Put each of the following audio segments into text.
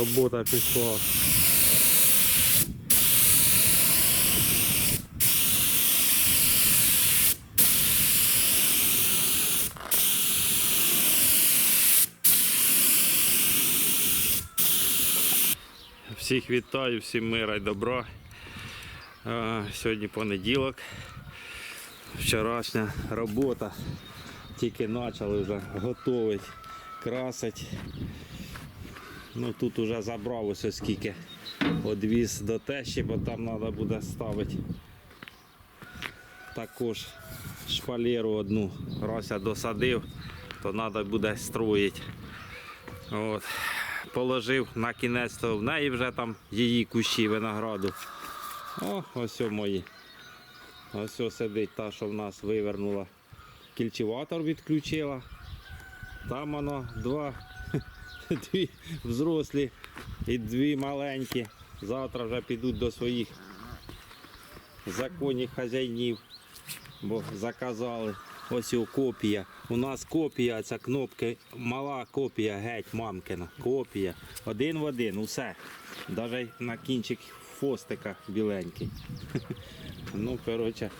Робота пішла. Всіх вітаю, всім мира і добра. Сьогодні понеділок. Вчорашня робота. Тільки почали вже готувати, красити. Ну тут вже забрав ось скільки. Одвіз до тещі, бо там треба буде ставити. Також шпалеру одну раз я досадив, то треба буде строїти. От. Положив на кінець, то в неї вже там її кущі винограду. О, ось мої. Ось сидить та, що в нас вивернула. Кільчеватор відключила. Там воно два, дві взрослі і дві маленькі. Завтра вже підуть до своїх законних хазяїнів, бо заказали. Ось його копія. У нас копія, ця кнопки, мала копія геть мамкина. Копія. Один в один, усе. Навіть на кінчик фостика біленький. Ну, коротше.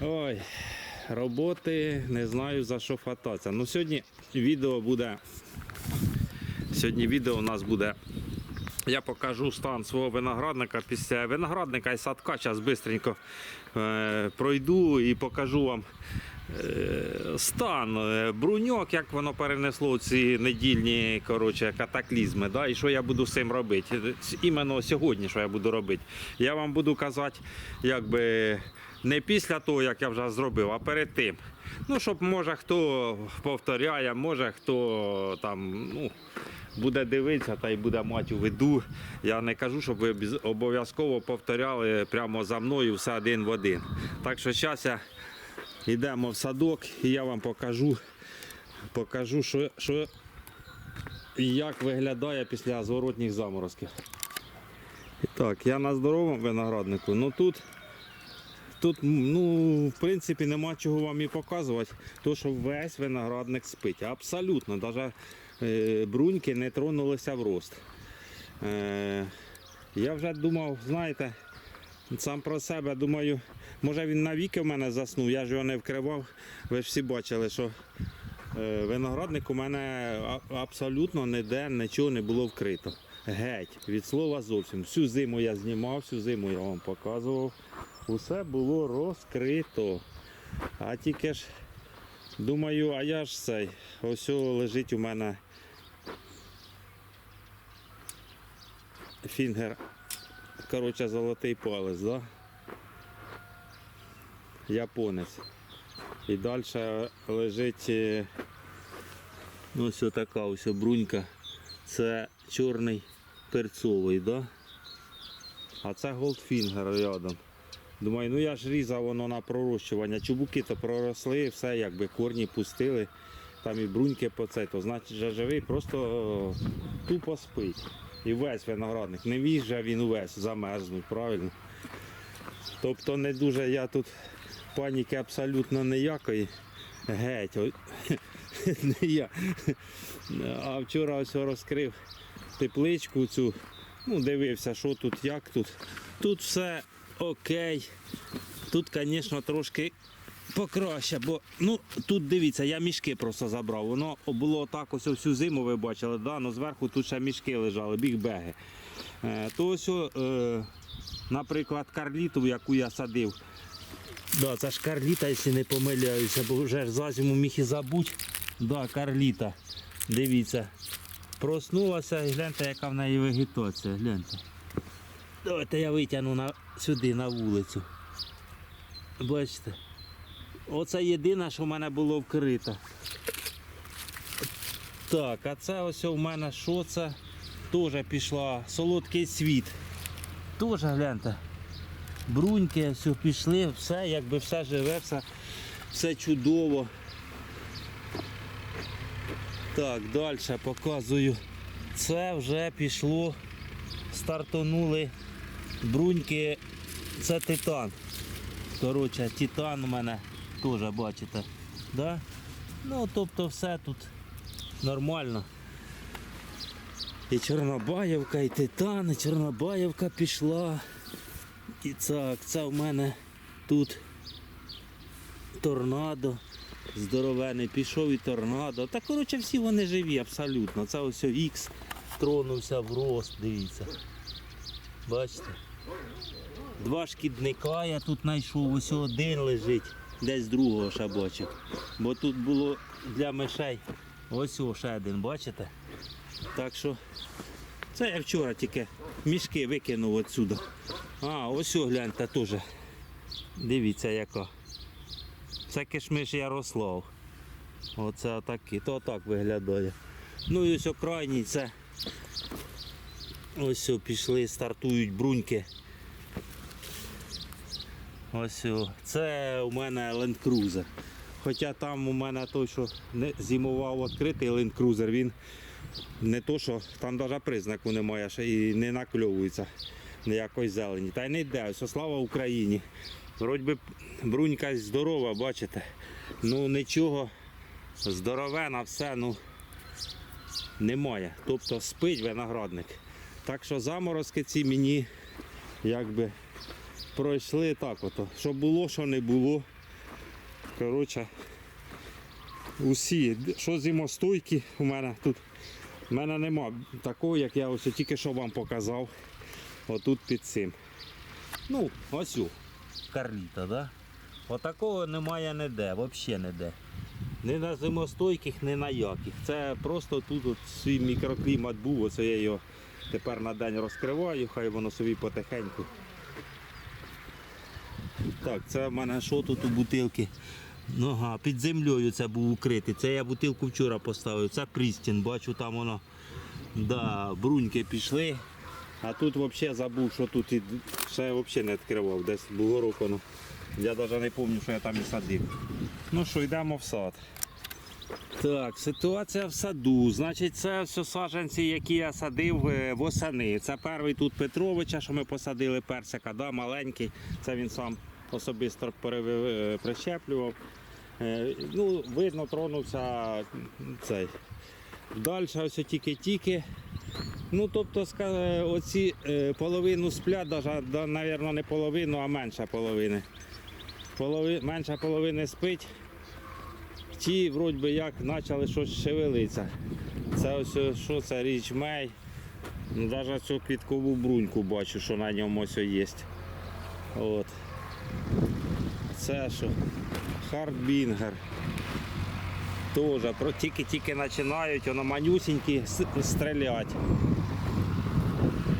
Ой, роботи не знаю за що хвататися. Ну сьогодні відео буде. Сьогодні відео у нас буде. Я покажу стан свого виноградника після виноградника і садка. Зараз швидко е, пройду і покажу вам е, стан, е, бруньок, як воно перенесло ці недільні коротше, катаклізми. Да? І що я буду з цим робити. Іменно сьогодні, що я буду робити. Я вам буду казати, якби не після того, як я вже зробив, а перед тим. Ну, щоб може хто повторяє, може хто там, ну буде дивитися та й буде мати у виду. Я не кажу, щоб ви обов'язково повторяли прямо за мною все один в один. Так що зараз йдемо в садок і я вам покажу, покажу, що, що як виглядає після зворотніх заморозків. Так, я на здоровому винограднику. Ну тут, тут ну, в принципі, нема чого вам і показувати, то що весь виноградник спить. Абсолютно, навіть бруньки не тронулися в рост. Е, я вже думав, знаєте, сам про себе думаю, може він навіки в мене заснув, я ж його не вкривав. Ви ж всі бачили, що е, виноградник у мене абсолютно ніде нічого не було вкрито. Геть, від слова зовсім. Всю зиму я знімав, всю зиму я вам показував. Усе було розкрито. А тільки ж думаю, а я ж цей. Ось лежить у мене фінгер. Коротше, золотий палець, да? Японець. І далі лежить е, ну, ось така ось брунька. Це чорний перцовий, да? А це голдфінгер рядом. Думаю, ну я ж різав воно на пророщування. Чубуки то проросли, все якби корні пустили. Там і бруньки по це, то значить вже живий, просто тупо спить. І весь виноградник. Не же він увесь замерзнуть, правильно? Тобто не дуже я тут паніки абсолютно ніякої. Геть. ой, Не я. А вчора ось розкрив тепличку цю. Ну, дивився, що тут, як тут. Тут все окей. Тут, звісно, трошки покраще, бо ну, тут дивіться, я мішки просто забрав. Воно було так ось всю зиму, ви бачили, да? ну, зверху тут ще мішки лежали, бігбеги. Е, то ось, е, наприклад, карліту, яку я садив. Да, це ж карліта, якщо не помиляюся, бо вже за зиму міг і забудь. Да, карліта. Дивіться. Проснулася і гляньте, яка в неї вегетація. Гляньте. Давайте я витягну на, сюди, на вулицю. Бачите? Оце єдине, що в мене було вкрито. Так, а це ось у мене що це? Теж пішла солодкий світ. Теж гляньте. Бруньки, все пішли, все, якби все живе, все, все чудово. Так, далі показую. Це вже пішло, стартанули бруньки, це титан. Коротше, титан у мене теж бачите. Да? Ну, тобто все тут нормально. І Чорнобаївка, і Титан, і Чорнобаївка пішла. І так, це в мене тут торнадо. Здоровений пішов і торнадо. Та коротше всі вони живі абсолютно. Це ось Ікс тронувся в рост, дивіться. Бачите? Два шкідника я тут знайшов, ось один лежить, десь другого бачив. Бо тут було для мишей ось о, ще один, бачите? Так що це я вчора тільки мішки викинув отсюди. А, ось о, гляньте теж. Дивіться яка. Це кишмиш Ярослав. Оце отакий, то так виглядає. Ну і ось о крайній це. Ось пішли, стартують бруньки. Ось це у мене Land Cruiser. Хоча там у мене той, що не зимував відкритий Land Cruiser, він не то, що там навіть признаку немає ще і не накльовується ніякої зелені. Та й не йде, все слава Україні. Вроді би брунька здорова, бачите. Ну нічого, здоровена, все, ну немає. Тобто спить виноградник. Так що заморозки ці мені якби пройшли так ото. Що було, що не було. Коротше, усі, що зимостойкі у мене тут. У мене нема такого, як я ось тільки що вам показав. Отут під цим. Ну, ось у, карліта, да? Отакого немає ніде, взагалі ніде. Ні на зимостойких, ні на яких. Це просто тут от свій мікроклімат був, оце я його тепер на день розкриваю, хай воно собі потихеньку. Так, це в мене що тут у бутилки? Ага, під землею це був укритий. Це я бутилку вчора поставив. Це Прістін, бачу, там воно да, бруньки пішли. А тут взагалі забув, що тут і ще взагалі не відкривав. Десь було. Ну. Я навіть не пам'ятаю, що я там і садив. Ну що, йдемо в сад. Так, ситуація в саду. Значить, це все саджанці, які я садив е, восени. Це перший тут Петровича, що ми посадили персика, да, маленький. Це він сам особисто е, прищеплював. Е, Ну, видно, тронувся цей. Далі ось тільки-тільки. Ну, тобто, оці е, половину сплять, навіть, не половину, а менше половини. Полови, менша половини спить. Ті, вроді би, як почали щось шевелитися. Це ось що це річ мей. Ну, навіть цю квіткову бруньку бачу, що на ньому ось є. От. Це що? Хардбінгер. Тоже тільки-тільки починають, воно манюсінькі с- стрілять.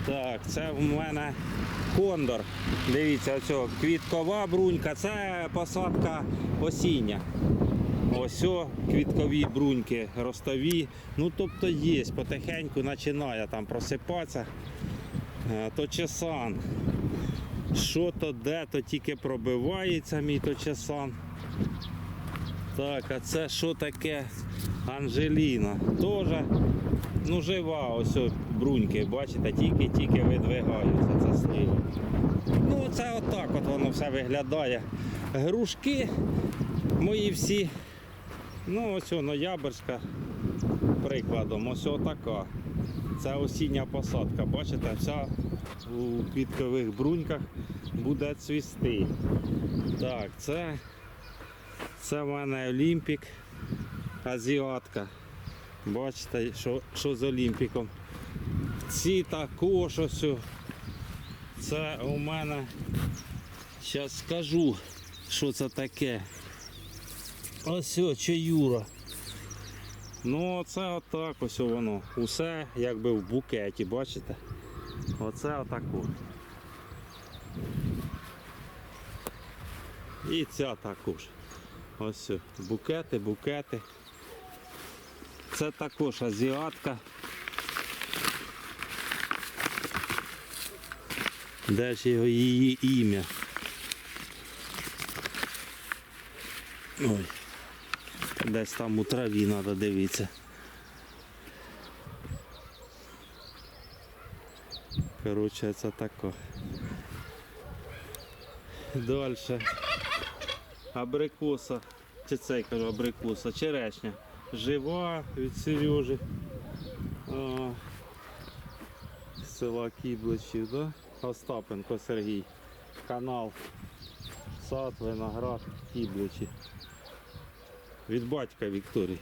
Так, це в мене кондор. Дивіться, оцього квіткова брунька, це посадка осіння. Ось квіткові бруньки ростові. Ну тобто є, потихеньку починає там просипатися. Е, То чесан. Що то де, то тільки пробивається мій то чесан. Так, а це що таке Анжеліна? Тоже ну, жива, ось бруньки, бачите, тільки-тільки видвигаються це сливи. Ну, це отак от воно все виглядає. Грушки мої всі. Ну, ось о, ноябрьська прикладом, ось отака. Це осіння посадка. Бачите, вся у квіткових бруньках буде цвісти. Так, це, це в мене Олімпік, азіатка. Бачите, що, що з Олімпіком. Ці також ось. Це у мене, зараз скажу, що це таке. Ось чаюра. Ну, оце отак ось воно. Усе якби в букеті, бачите? Оце отако. І ця також. Ось букети, букети. Це також азіатка. Де ж його її ім'я? Ой. Десь там у траві треба дивитися. Коротше, це тако. Далі. Абрикоса. Чи це я кажу абрикоса, черешня. Жива від Сережі. А, села Кібличів, да? Остапенко Сергій. Канал Сад, Виноград, Кібличі. Від батька Вікторії.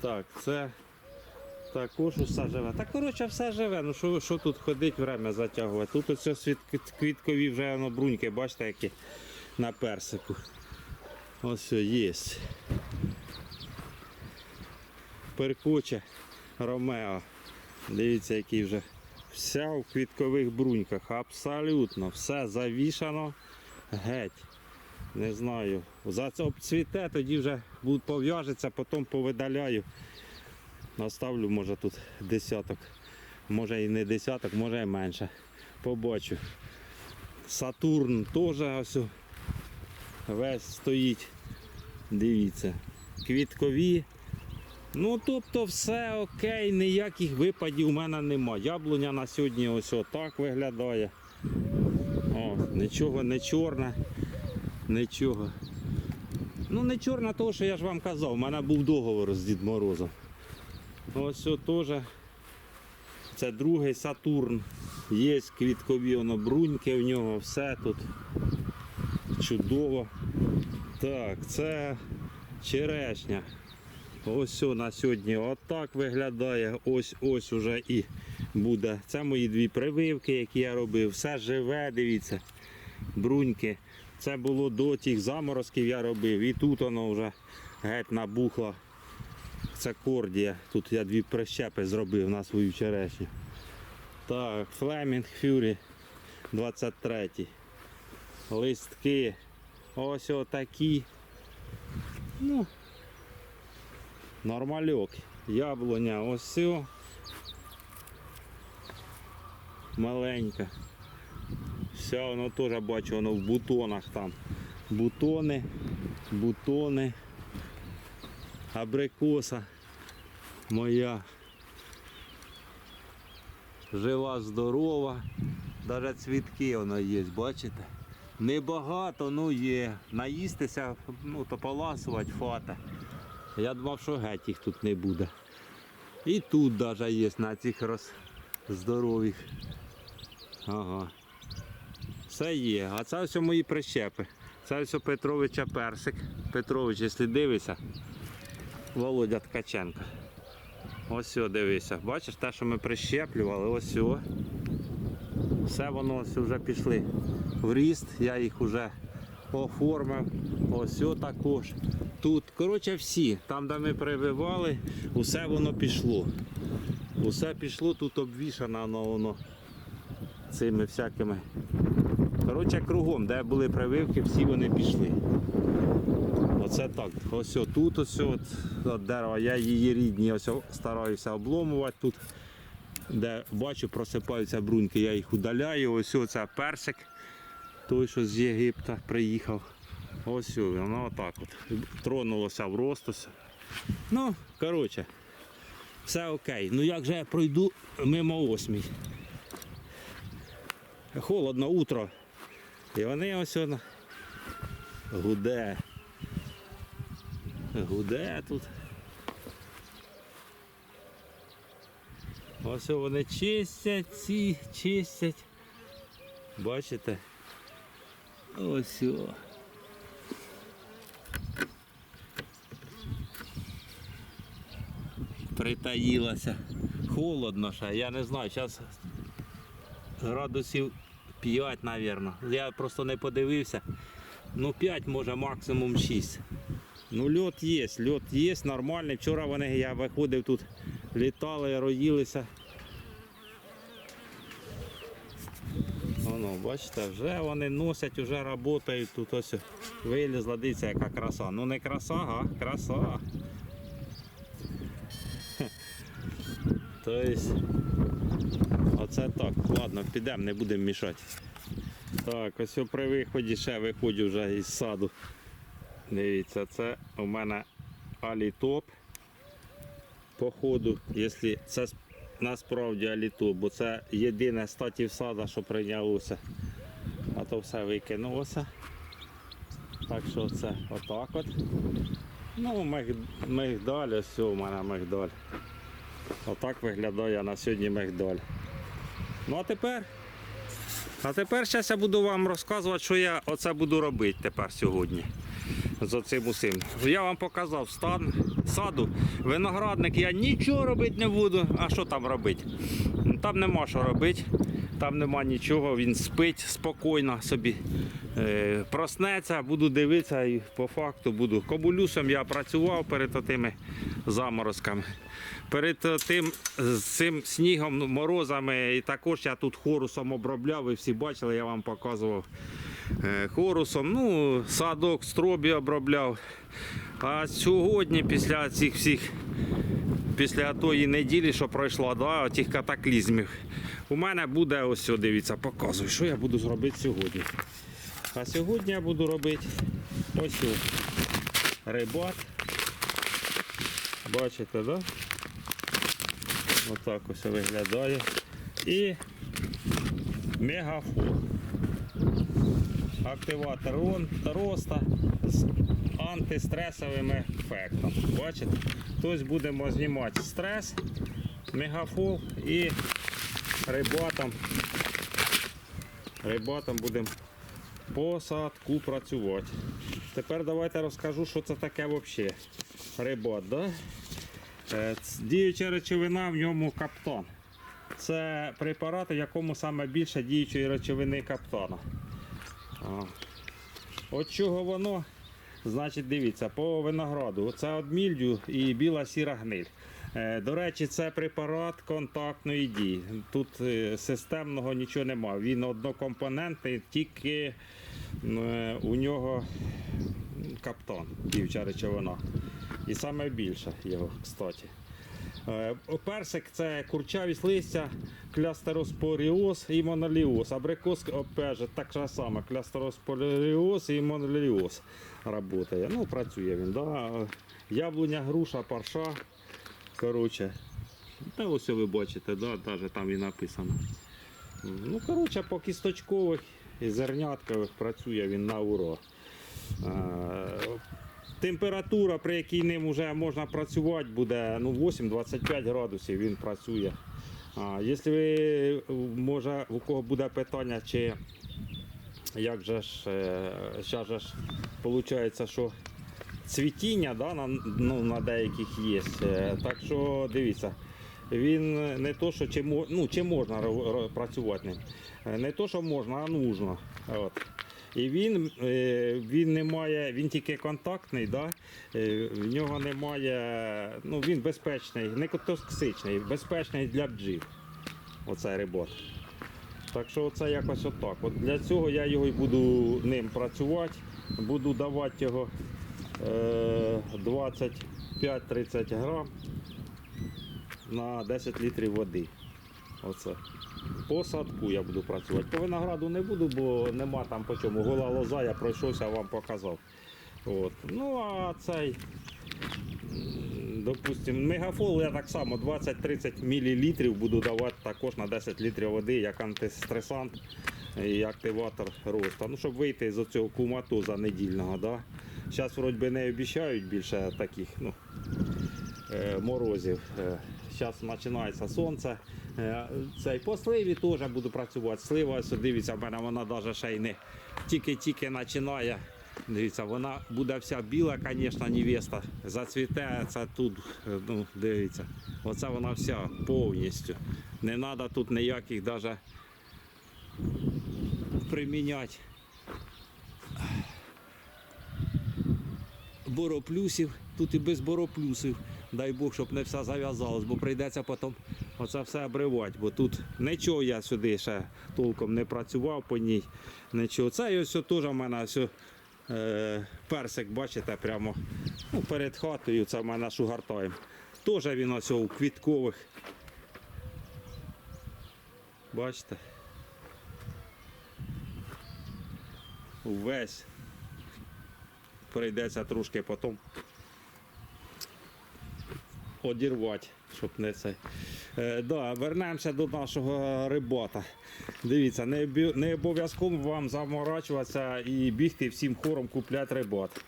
Так, це також усе живе. Та коротше все живе. Ну що, що тут ходить, время затягувати. Тут ось квіткові вже воно бруньки, бачите, які на персику. Ось все, є. Перкоче Ромео. Дивіться, який вже вся в квіткових бруньках. Абсолютно все завішано геть. Не знаю. За це обцвіте, тоді вже пов'яжеться, потім повидаляю. Наставлю, може тут десяток. Може і не десяток, може і менше. Побачу. Сатурн теж ось весь стоїть. Дивіться. Квіткові. Ну, тобто все окей, ніяких випадів у мене нема. Яблуня на сьогодні ось отак виглядає. О, нічого не чорне, нічого. Ну не чорне, того, що я ж вам казав, у мене був договор з Дід Морозом. Ось о, теж. Це другий Сатурн. Є квіткові воно бруньки в нього, все тут чудово. Так, це черешня. Ось все на сьогодні отак виглядає. Ось ось уже і буде. Це мої дві прививки, які я робив. Все живе, дивіться. Бруньки. Це було до тих заморозків я робив. І тут воно вже геть набухло. Це кордія. Тут я дві прищепи зробив на свою черешню. Так, Flaming Fury 23. Листки. Ось отакі. Ну, нормальок. Яблуня ось все. Маленька. Все, воно теж бачу, воно в бутонах там. Бутони, бутони. Абрикоса моя. Жива, здорова. Даже цвітки воно є, бачите? Небагато, ну є. Наїстися, ну то поласувати фата. Я думав, що геть їх тут не буде. І тут навіть є на цих роз... здорових. Ага. Все є. А це все мої прищепи. Це все Петровича персик. Петрович, якщо дивишся, Володя Ткаченко. Ось все, дивися. Бачиш те, що ми прищеплювали, ось все. Все воно ось вже пішли в ріст, я їх вже оформив. Ось все також. Тут, коротше, всі, там, де ми прививали, усе воно пішло. Усе пішло, тут обвішано воно цими всякими. Коротше, кругом, де були прививки, всі вони пішли. Оце так. Ось тут ось от, от дерева. Я її рідні ось стараюся обломувати тут. Де бачу, просипаються бруньки, я їх удаляю. Ось оце персик, той, що з Єгипта приїхав. Ось воно отак от. Тронулося в ростус. Ну, коротше, все окей. Ну як же я пройду мимо осмій? Холодно утро. І вони ось воно гуде. Гуде тут. Ось вони чистять ці, чистять. Бачите? Ось. О. Притаїлася. Холодно ще, я не знаю, зараз градусів 5, мабуть. Я просто не подивився. Ну 5, може максимум 6. Ну льот є, льот є, нормальний. Вчора вони, я виходив тут, літали, роїлися. Воно, бачите, вже вони носять, вже працюють. Тут ось вилізла, дивіться, яка краса. Ну не краса, а краса. Тобто, оце так. Ладно, підемо, не будемо мішати. Так, ось при виході ще виходжу вже із саду. Дивіться, це у мене алітоп. Походу, якщо це насправді алітоп, бо це єдине статів сада, що прийнялося. А то все викинулося. Так що це отак от. Ну, мигдаль, ось у мене мигдаль. Отак виглядає на сьогодні мигдаль. Ну а тепер. А тепер зараз я буду вам розказувати, що я оце буду робити тепер сьогодні. З оцим усім. Я вам показав стан саду. Виноградник я нічого робити не буду. А що там робити? Там нема що робити, там нема нічого, він спить спокійно собі. Е, проснеться, буду дивитися і по факту буду. Кобулюсом я працював перед тими заморозками. Перед тим цим снігом, ну, морозами, і також я тут хорусом обробляв, ви всі бачили, я вам показував е, хорусом. Ну, садок стробі обробляв. А сьогодні, після цих всіх, після тої неділі, що пройшла, да, тих катаклізмів, у мене буде ось, дивіться, показую, що я буду зробити сьогодні. А сьогодні я буду робити ось рибат. Бачите, да? Отак ось виглядає. І мегафон. Активатор роста з антистресовим ефектом. Бачите? Тобто будемо знімати стрес, мегафол і рибатом. Рибатом будемо по садку працювати. Тепер давайте розкажу, що це таке взагалі. Рибат, да? Е, Діюча речовина в ньому каптан. Це препарат, в якому саме більше діючої речовини каптана. От чого воно? Значить, дивіться, по винограду. Це від мільдю і біла сіра гниль. Е, До речі, це препарат контактної дії. Тут е, системного нічого немає. Він однокомпонентний, тільки е, у нього каптан, діюча речовина. І саме більше його, кстати. Персик це курчавість листя, клястероспоріоз і моноліоз. Абрикос, опять же, так же клястероспоріоз і моноліоз працює. Ну, працює він, да. Яблуня, груша, парша. Коротше. Та ось ви бачите, да, навіть там і написано. Ну, коротше, по кісточкових і зерняткових працює він на ура. Е, Температура, при якій ним вже можна працювати, буде ну, 8-25 градусів він працює. А, якщо ви, може, у кого буде питання, чи як же ж, зараз же ж виходить, що цвітіння да, на, ну, на деяких є. Е, Так що дивіться, він не то, що чи, ну, чи можна працювати ним. Е, Не то, що можна, а нужно. От. І він, е, він не має, він тільки контактний, да? в нього немає, ну він безпечний, не токсичний, безпечний для бджіл. Оцей рибот. Так що це якось отак. От для цього я його і буду ним працювати, буду давати його 25-30 грам на 10 літрів води. Оце. По садку я буду працювати. По винограду не буду, бо нема там по чому. Гола лоза, я пройшовся, вам показав. От. Ну а цей, допустим, мегафол я так само 20-30 мл буду давати також на 10 літрів води, як антистресант і активатор росту. Ну, щоб вийти з цього куматоза недільного. Да? Зараз вроді не обіцяють більше таких ну, е, морозів. Зараз починається сонце. Е, Цей по сливі теж буду працювати. Слива, ось дивіться, в мене вона навіть ще й не тільки-тільки починає. Дивіться, вона буде вся біла, звісно, невеста. Зацвіте це тут. е, Ну, дивіться. Оце вона вся повністю. Не треба тут ніяких навіть приміняти бороплюсів, тут і без бороплюсів. Дай Бог, щоб не все зав'язалось, бо прийдеться потім оце все обривати, бо тут нічого я сюди ще толком не працював по ній. Нічого. Це ось теж в мене ось, е, персик, бачите, прямо ну, перед хатою, це в мене шугартайм. Теж він ось у квіткових. Бачите? Увесь прийдеться трошки потім одірвати, щоб не це. Е, да, вернемося до нашого рибата. Дивіться, не, не обов'язково вам заморачуватися і бігти всім хором купляти рибат.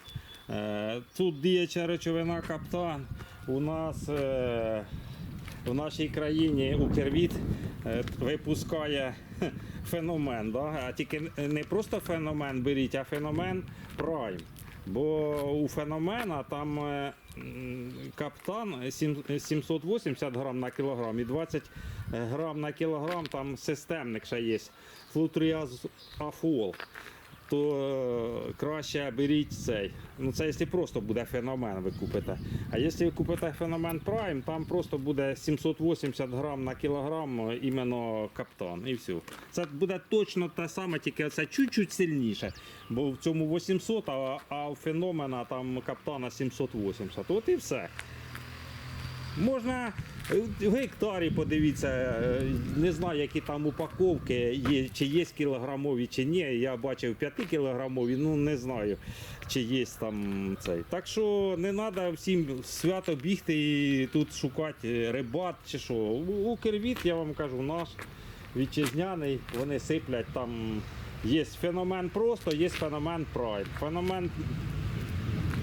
Е, тут діяча речовина каптан. У нас е, в нашій країні Укрвіт випускає феномен. Да? А тільки не просто феномен беріть, а феномен Prime. Бо у феномена там е, каптан сім- 780 грам на кілограм і 20 грам на кілограм там системник ще є. Флутріазофол. То е, краще беріть цей. Ну це якщо просто буде феномен, ви купите. А якщо ви купите феномен Prime, там просто буде 780 грам на кілограм е, іменно каптан. І все. Це буде точно те саме, тільки це чуть-чуть сильніше. Бо в цьому 800, а, а у феномена там каптана 780. От і все. Можна в гектарі подивіться, е, не знаю, які там упаковки, є, чи є кілограмові, чи ні. Я бачив 5 кілограмові, ну не знаю, чи є там цей. Так що не треба всім свято бігти і тут шукати рибат чи що. У Кервіт, я вам кажу, наш вітчизняний, вони сиплять там. Є феномен просто, є феномен прайд. Феномен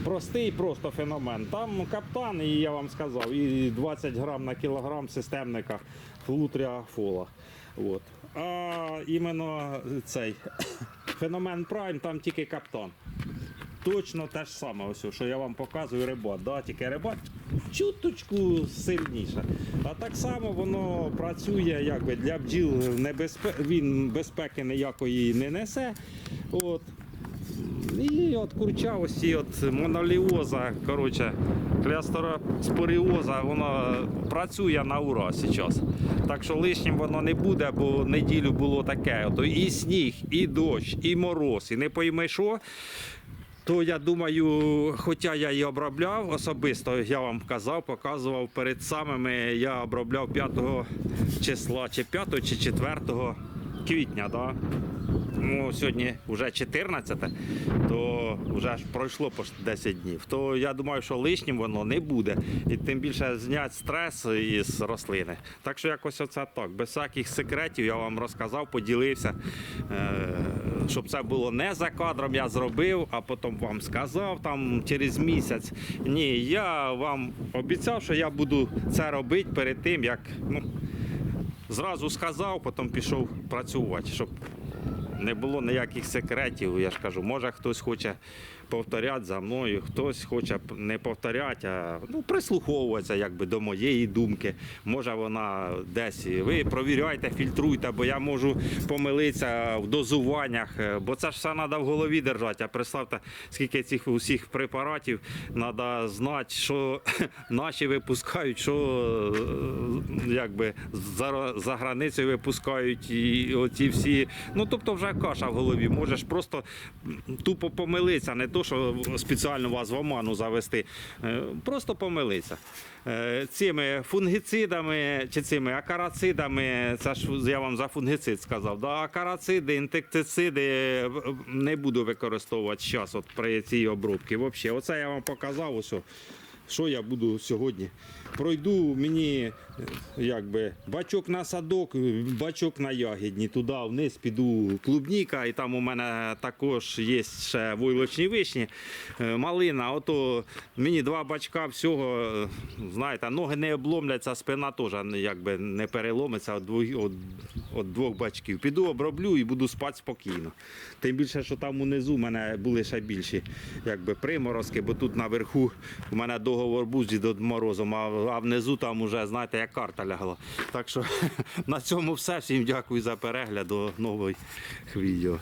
простий просто феномен. Там каптан, і я вам сказав, і 20 грам на кілограм системника флутріафола. От. А іменно цей феномен Prime, там тільки каптан. Точно те ж саме, ось, що я вам показую рибат. Да? Тільки рибат чуточку сильніше. А так само воно працює якби для бджіл небезпе... він безпеки ніякої не несе. От. І от курчавості, от моноліоза, коротше, клястороспоріоза, воно працює на ура зараз. Так що лишнім воно не буде, бо неділю було таке. Ото і сніг, і дощ, і мороз, і не пойми що. То я думаю, хоча я її обробляв особисто, я вам казав, показував перед самими, я обробляв 5 числа, чи 5 чи 4 квітня. Да? Ну, сьогодні вже 14, то вже ж пройшло по 10 днів. То я думаю, що лишнім воно не буде. І тим більше зняти стрес із рослини. Так що якось оце так. Без всяких секретів я вам розказав, поділився. Е, Щоб це було не за кадром, я зробив, а потім вам сказав там через місяць. Ні, я вам обіцяв, що я буду це робити перед тим, як ну, зразу сказав, потім пішов працювати, щоб не було ніяких секретів. Я ж кажу, може хтось хоче повторяти за мною, хтось хоче не повторяти, а ну, прислуховуватися якби, до моєї думки. Може вона десь. Ви провіряйте, фільтруйте, бо я можу помилитися в дозуваннях, е, бо це ж все треба в голові держати. А представте, скільки цих усіх препаратів треба знати, що наші випускають, що е, якби за, за границею випускають і оці всі. Ну тобто вже каша в голові. Можеш просто тупо помилитися, не то, що спеціально вас в оману завести. Е, Просто помилитися. Е, Цими фунгіцидами чи цими акарацидами, це ж я вам за фунгіцид сказав. Да, акарациди, інсектициди е, не буду використовувати зараз от при цій обробці. Взагалі, оце я вам показав. Ось, що я буду сьогодні. Пройду мені е, якби бачок на садок, бачок на ягідні. Туди вниз піду клубніка, і там у мене також є ще войлочні вишні, е, малина. Ото мені два бачка всього, е, знаєте, ноги не обломляться, спина теж якби не переломиться від двох, від, від двох бачків. Піду оброблю і буду спати спокійно. Тим більше, що там унизу в мене були ще більші якби, приморозки, бо тут наверху у мене договор в арбузі до Морозом, а внизу там уже, знаєте, як карта лягла. Так що на цьому все. Всім дякую за перегляд. До нових відео.